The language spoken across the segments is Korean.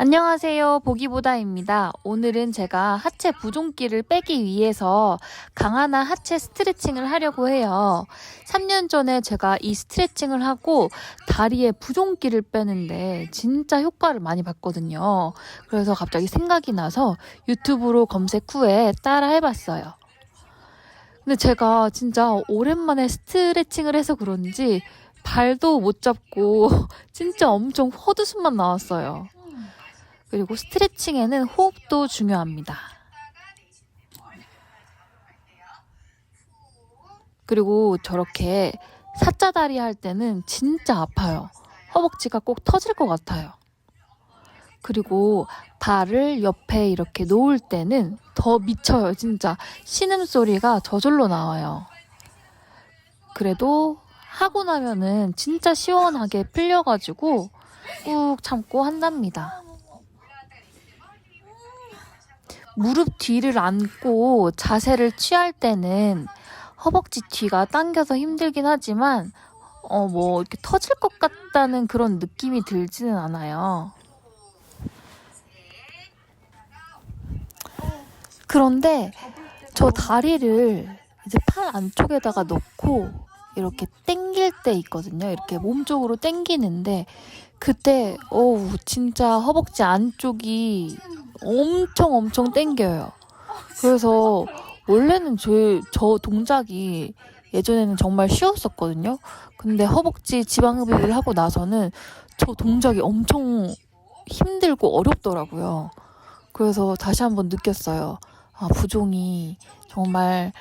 안녕하세요. 보기보다입니다. 오늘은 제가 하체 부종기를 빼기 위해서 강한한 하체 스트레칭을 하려고 해요. 3년 전에 제가 이 스트레칭을 하고 다리에 부종기를 빼는데 진짜 효과를 많이 봤거든요. 그래서 갑자기 생각이 나서 유튜브로 검색 후에 따라 해봤어요. 근데 제가 진짜 오랜만에 스트레칭을 해서 그런지 발도 못 잡고 진짜 엄청 헛웃음만 나왔어요. 그리고 스트레칭에는 호흡도 중요합니다. 그리고 저렇게 사자다리 할 때는 진짜 아파요. 허벅지가 꼭 터질 것 같아요. 그리고 발을 옆에 이렇게 놓을 때는 더 미쳐요, 진짜. 신음소리가 저절로 나와요. 그래도 하고 나면은 진짜 시원하게 풀려가지고 꾹 참고 한답니다. 무릎 뒤를 안고 자세를 취할 때는 허벅지 뒤가 당겨서 힘들긴 하지만 어 뭐 이렇게 터질 것 같다는 그런 느낌이 들지는 않아요. 그런데 저 다리를 이제 팔 안쪽에다가 넣고 이렇게 당길 때 있거든요. 이렇게 몸 쪽으로 당기는데 그때 어우 진짜 허벅지 안쪽이 엄청 엄청 땡겨요. 그래서 원래는 저, 저 동작이 예전에는 정말 쉬웠었거든요. 근데 허벅지 지방흡입을 하고 나서는 저 동작이 엄청 힘들고 어렵더라고요. 그래서 다시 한번 느꼈어요. 아, 부종이 정말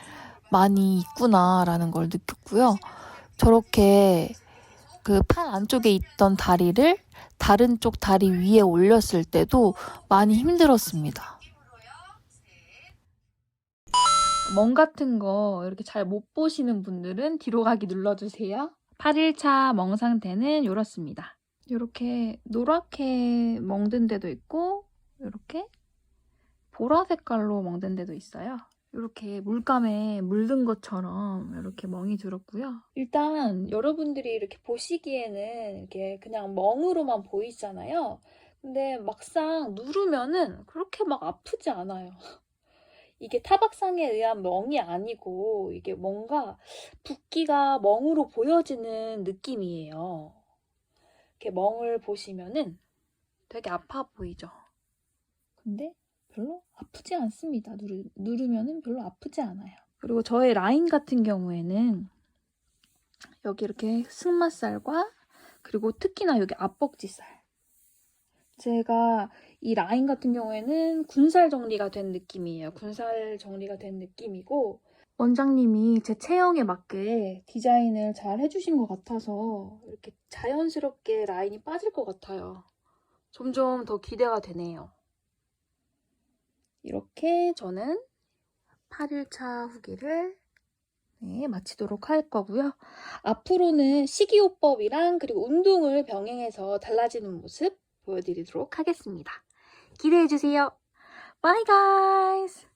많이 있구나라는 걸 느꼈고요. 저렇게 그 팔 안쪽에 있던 다리를 다른 쪽 다리 위에 올렸을 때도 많이 힘들었습니다. 멍 같은 거 이렇게 잘 못 보시는 분들은 뒤로 가기 눌러주세요. 8일차 멍 상태는 이렇습니다. 이렇게 노랗게 멍든 데도 있고 이렇게 보라 색깔로 멍든 데도 있어요. 이렇게 물감에 물든 것처럼 이렇게 멍이 들었고요. 일단 여러분들이 이렇게 보시기에는 이렇게 그냥 멍으로만 보이잖아요. 근데 막상 누르면은 그렇게 막 아프지 않아요. 이게 타박상에 의한 멍이 아니고 이게 뭔가 붓기가 멍으로 보여지는 느낌이에요. 이렇게 멍을 보시면은 되게 아파 보이죠? 근데 별로 아프지 않습니다. 누르, 누르면은 별로 아프지 않아요. 그리고 저의 라인 같은 경우에는 여기 이렇게 승마살과 그리고 특히나 여기 앞벅지살. 제가 이 라인 같은 경우에는 군살 정리가 된 느낌이에요. 군살 정리가 된 느낌이고 원장님이 제 체형에 맞게 디자인을 잘 해주신 것 같아서 이렇게 자연스럽게 라인이 빠질 것 같아요. 점점 더 기대가 되네요. 이렇게 저는 8일차 후기를 네, 마치도록 할 거고요. 앞으로는 식이요법이랑 그리고 운동을 병행해서 달라지는 모습 보여드리도록 하겠습니다. 기대해주세요. Bye guys!